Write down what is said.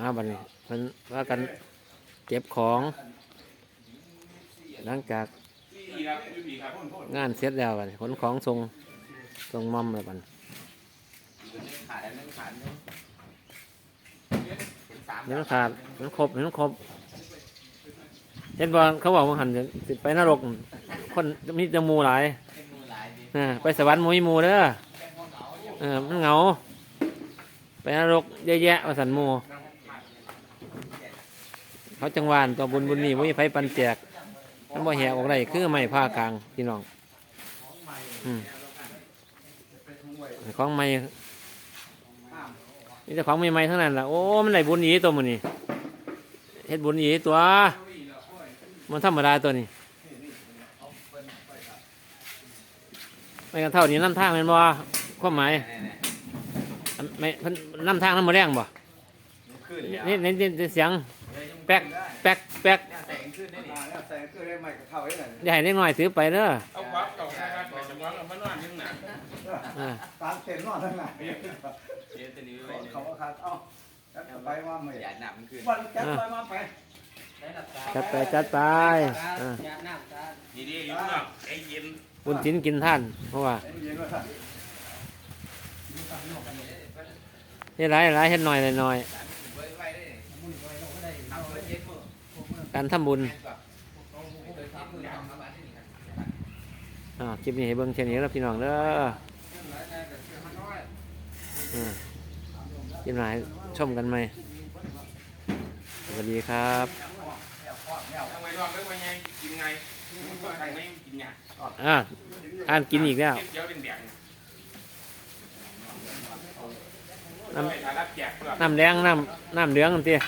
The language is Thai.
อ่าบันี้เพิ่นว่ากันเก็บของ หลังจากพี่ครับพี่ผีครับพ่นงานเสร็จแล้วบัดนี้ขนของส่งส่งมอมแล้วบัดนี้ขาดอันนึงขาดเดี๋ยวมันขาดมันครบเดี๋ยวมันครบเห็นบอลเขาบอกว่าหันสิไปนรก คนมีแตะมูหลายนมือหลายดิเออไปสวรรค์มุยมูเด้อเออมันเหงา ไปนรกเยอะแยะว่าสันมู เขาจังหวานตัวบุญบุญนี่มุ้ยไฟปันแจกมันบ่แหกออกได้คือไม่ผ้ากลางพี่น้องอืมของใหม่นี่แต่ของใหม่ๆเท่านั้นล่ะโอ้มันได้บุญอีตัวมันนี่เฮ็ดบุญอีตัว มันธรรมดาตัวนี้ไม่กันเท่านี้น้ำทางเป็นบ่ความหมายอันไม่เพิ่นนำทางน้ำมาแรงบ่ขึ้นนี่นี่นี่นี่เสียง แป๊กแป๊กแป๊กแสงขึ้นได้ดิแต่ก็ได้ใหม่กับเขาไอ้ไหนอย่าให้เล็กน้อยถือไปเด้อเอาความเก่าใส่กันไปสมองเอามานอนยังหนักอ่าตามเต็มนอนทั้งนั้นเดี๋ยวจะนี้ไปเขาก็ขาดเอ้าจัดไปว่าไม่หยาดหนักมันขึ้นวันจัดไปมาไปจัดไปจัดไปอ่านี่ดีอยู่เนาะไอ้เย็นบุญจินกินท่านเพราะว่าไอ้เย็นว่าท่านเฮ็ดหลายหลายเฮ็ดหน่อยหน่อย ไว้ไว้ได้ทำไว้เจ็ดมือ การทำบุญอ่าคลิปนี้ให้เบิ้งเช่านี้ครับพี่น้องเด้อยินหลายชมกันไหมสวัสดีครับอ่าอ่านกินอีกแล้วน้ำน้ำแดงน้ำน้ำเหลืองนั่นเตี้ย